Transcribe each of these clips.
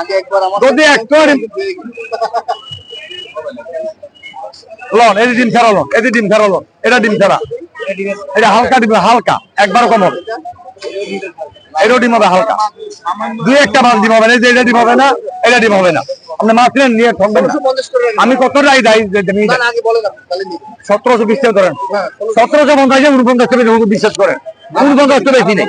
আগে একবার আমার যদি একটু লন এই ডিম ছাড়া লন এই ডিম ছাড়া লন এটা ডিম ছাড়া এটা হালকা ডিম হালকা একবার কম হবে। এটাও ডিম হবে হালকা। দুই একটা মাছ ডিম হবে না যে এটা ডিম হবে না এটা ডিম হবে না। আপনি মাছ নিয়ে ঠকবেন না। আমি কত রাই দাই। সতেরোশো বিশ টাকা ধরেন। হ্যাঁ, সতেরোশো পঞ্চাশ উনপঞ্চাশ টাকা বিশ্বাস করেন উনপঞ্চাশ টাকা বেশি নেই।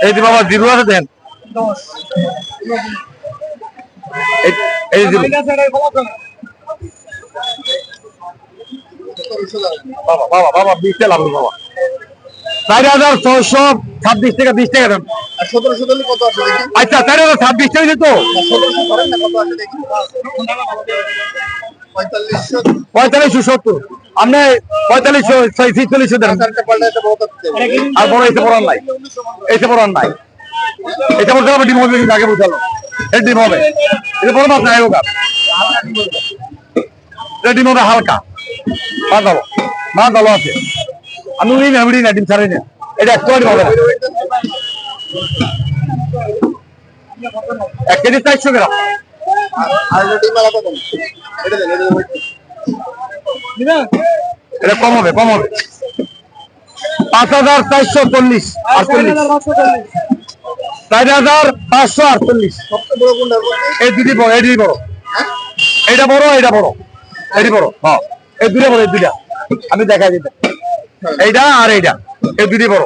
এই যে বাবা জিরো আছে দেন। এই- এই যে সতেরোশো টাকা। বাবা বাবা বাবা বিশটা লাভ বাবা। চার হাজার ছয়শো ছাব্বিশ টাকা বিশ টাকা আচ্ছা চার হাজার ছাব্বিশ টাকা পঁয়তাল্লিশশো সত্তর। আপনি পঁয়তাল্লিশশো ছিচল্লিশশো দেন। আর বড় এসে পড়ার নাই। এসে পড়ার নাই। এটা বলতে হবে, ডিম আগে বুঝালো। এটা ডিম হবে। এটা বড় মাছ নাই ওটা এটা ডিম হবে হালকা। মাছ ভালো। মাছ ভালো আছে। আমি উড়ি না উড়ি না, ডিম ছাড়াই না। এটা একটু হবে। এক কেজি চারশো গ্রাম। আর ডিম আলাদা এটা কম হবে কম হবে। পাঁচ হাজার চারশো চল্লিশ, আটচল্লিশ। চার হাজার পাঁচশো আটচল্লিশ? এই দুটি বড় এটি বড়। এটা বড় বড়। এটি বড় হ্যাঁ। এই দুটা বড়, এই দুটা। আমি দেখাই দিতে। এইটা আর এইটা। এই দুটি বড়।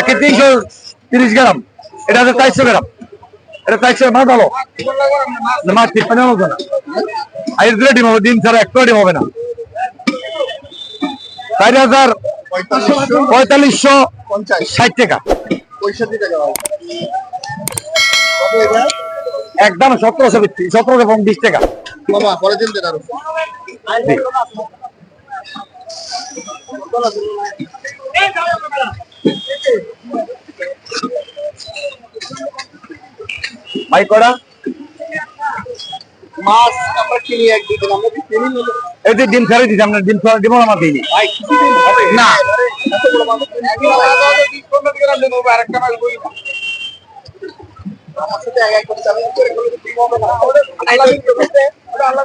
একে তিনশো তিরিশ গ্রাম। এটা হচ্ছে চারশো গ্রাম। এটা চারশো, মাছ ভালো। মাছ টিপ্পানি এই দুটো ডিম হবে ডিম ছাড়া একটু ডিম হবে না। চার হাজার পঁয়তাল্লিশশো ষাট টাকা? একদম সতেরোশো বিক্রি সতেরোশো বিশ টাকা। ভাই করা। মাছ আমরা কিনি এক দুই দিন আমরা কিনি যে ডিম ফেলে দিছি আমরা ডিম ফেলে ডিম আমার দিইনি। ভাই কিছুদিন। এত হবে না। আল্লাহ